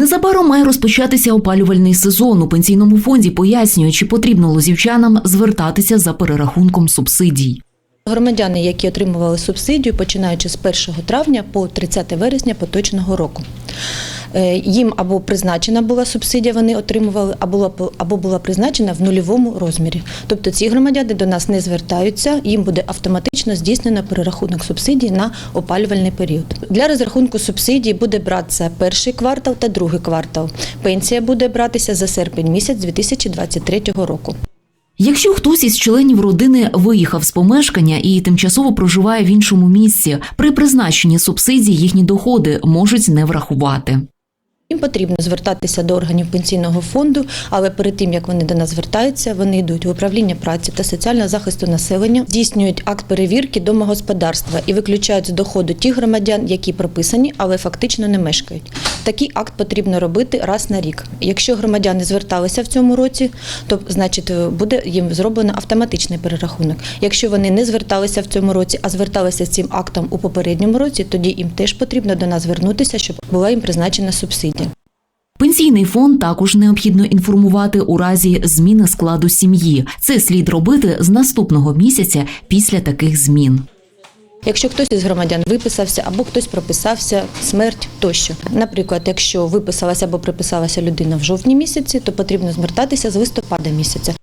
Незабаром має розпочатися опалювальний сезон. У пенсійному фонді пояснюють, чи потрібно лозівчанам звертатися за перерахунком субсидій. Громадяни, які отримували субсидію, починаючи з 1 травня по 30 вересня поточного року. Е, Їм або призначена була субсидія, вони отримували, або була, або була призначена в нульовому розмірі. Тобто ці громадяни до нас не звертаються, їм буде автоматично здійснено перерахунок субсидій на опалювальний період. Для розрахунку субсидій буде братися перший квартал та другий квартал. Пенсія буде братися за серпень місяць 2023 року. Якщо хтось із членів родини виїхав з помешкання і тимчасово проживає в іншому місці, при призначенні субсидій їхні доходи можуть не врахувати. Їм потрібно звертатися до органів пенсійного фонду, але перед тим як вони до нас звертаються, вони йдуть в управління праці та соціального захисту населення, здійснюють акт перевірки домогосподарства і виключають з доходу тих громадян, які прописані, але фактично не мешкають. Такий акт потрібно робити раз на рік. Якщо громадяни зверталися в цьому році, то значить буде їм зроблено автоматичний перерахунок. Якщо вони не зверталися в цьому році, а зверталися з цим актом у попередньому році, тоді їм теж потрібно до нас звернутися, щоб була їм призначена субсидія. Пенсійний фонд також необхідно інформувати у разі зміни складу сім'ї. Це слід робити з наступного місяця після таких змін. Якщо хтось із громадян виписався або хтось прописався, смерть тощо. Наприклад, якщо виписалася або приписалася людина в жовтні місяці, то потрібно звертатися з листопада місяця.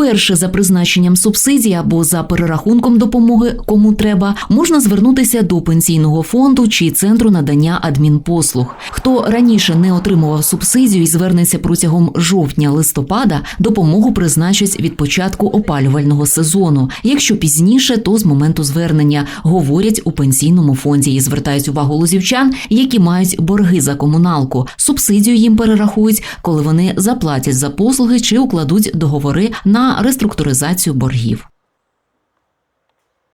Вперше за призначенням субсидій або за перерахунком допомоги кому треба, можна звернутися до пенсійного фонду чи центру надання адмінпослуг. Хто раніше не отримував субсидію і звернеться протягом жовтня-листопада, допомогу призначать від початку опалювального сезону. Якщо пізніше, то з моменту звернення говорять у пенсійному фонді і звертають увагу лозівчан, які мають борги за комуналку. Субсидію їм перерахують, коли вони заплатять за послуги чи укладуть договори реструктуризацію боргів.